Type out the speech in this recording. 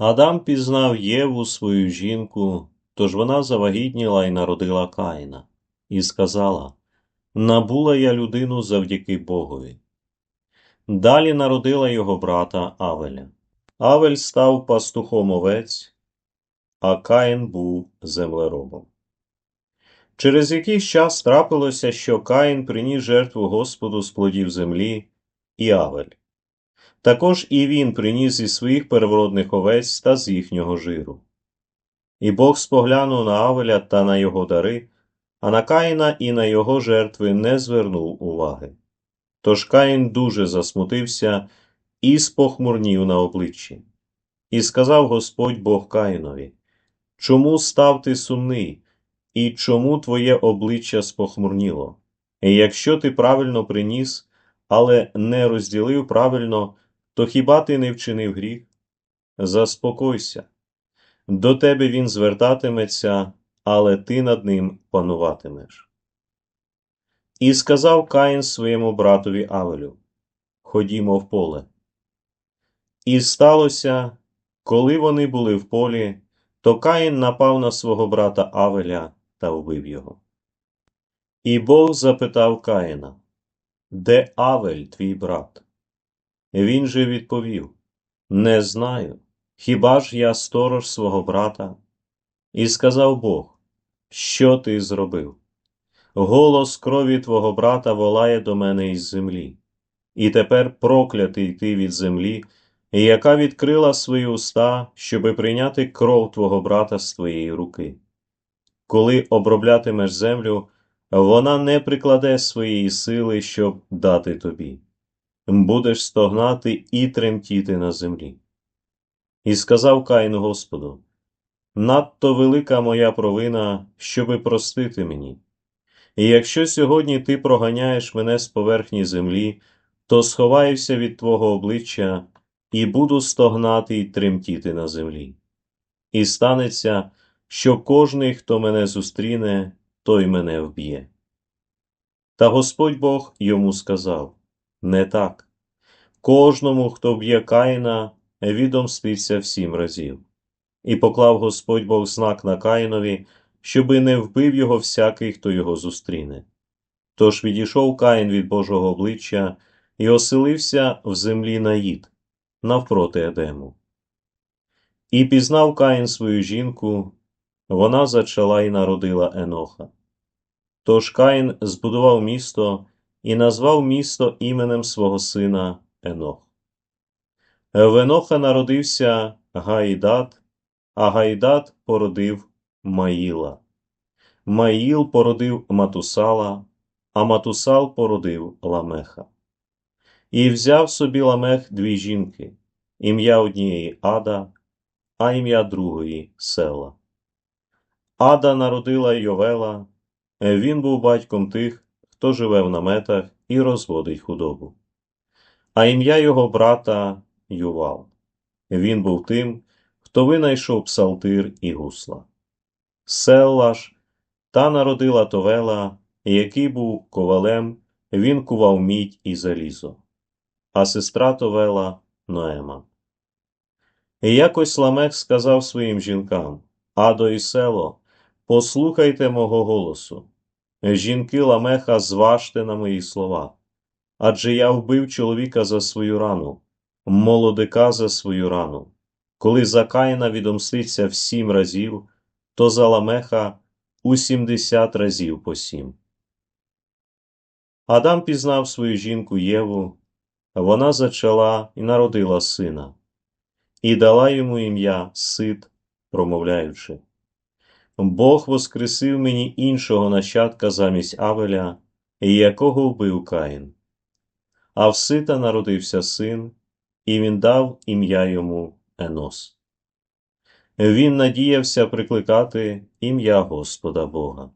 Адам пізнав Єву свою жінку, тож вона завагітніла і народила Каїна, і сказала: Набула я людину завдяки Богові. Далі народила його брата Авеля. Авель став пастухом овець, а Каїн був землеробом. Через якийсь час трапилося, що Каїн приніс жертву Господу з плодів землі і Авель. Також і він приніс із своїх первородних овець та з їхнього жиру. І Бог споглянув на Авеля та на його дари, а на Каїна і на його жертви не звернув уваги. Тож Каїн дуже засмутився і спохмурнів на обличчі. І сказав Господь Бог Каїнові: Чому став ти сумний, і чому твоє обличчя спохмурніло? І якщо ти правильно приніс, але не розділив правильно, то хіба ти не вчинив гріх? Заспокойся. До тебе він звертатиметься, але ти над ним пануватимеш. І сказав Каїн своєму братові Авелю: Ходімо в поле. І сталося, коли вони були в полі, то Каїн напав на свого брата Авеля та вбив його. І Бог запитав Каїна, Де Авель, твій брат? Він же відповів: Не знаю. Хіба ж я сторож свого брата? І сказав Бог, Що ти зробив? Голос крові твого брата волає до мене із землі, і тепер проклятий ти від землі, яка відкрила свої уста, щоби прийняти кров твого брата з твоєї руки. Коли оброблятимеш землю, вона не прикладе своєї сили, щоб дати тобі. Будеш стогнати і тремтіти на землі. І сказав Каїн Господу: Надто велика моя провина, щоби простити мені. І якщо сьогодні ти проганяєш мене з поверхні землі, то сховаюся від твого обличчя і буду стогнати й тремтіти на землі. І станеться, що кожний, хто мене зустріне, той мене вб'є. Та Господь Бог йому сказав не так. Кожному, хто б'є Каїна, відомститься в сім разів. І поклав Господь Бог знак на Каїнові, щоби не вбив його всякий, хто його зустріне. Тож відійшов Каїн від Божого обличчя і оселився в землі Наїд, навпроти Едему. І пізнав Каїн свою жінку, вона зачала і народила Еноха. Тож Каїн збудував місто і назвав місто іменем свого сина Енох. В Еноха народився Гаїдат, а Гаїдат породив Маїла. Маїл породив Матусала, а Матусал породив Ламеха. І взяв собі Ламех дві жінки, ім'я однієї Ада, а ім'я другої Села. Ада народила Йовела, він був батьком тих, хто живе в наметах і розводить худобу. А ім'я його брата Ювал. Він був тим, хто винайшов псалтир і гусла. Селла ж та народила Товела, який був ковалем, він кував мідь і залізо, а сестра Товела Ноема. І якось Ламех сказав своїм жінкам Адо і село, послухайте мого голосу. Жінки Ламеха, зважте на мої слова. Адже я вбив чоловіка за свою рану, молодика за свою рану. Коли за Каїна відомститься в сім разів, то за Ламеха у сімдесят разів по сім. Адам пізнав свою жінку Єву, вона зачала і народила сина, і дала йому ім'я Сит, промовляючи. Бог воскресив мені іншого нащадка замість Авеля, якого вбив Каїн. А в Сита народився син, і він дав ім'я йому Енос. Він надіявся прикликати ім'я Господа Бога.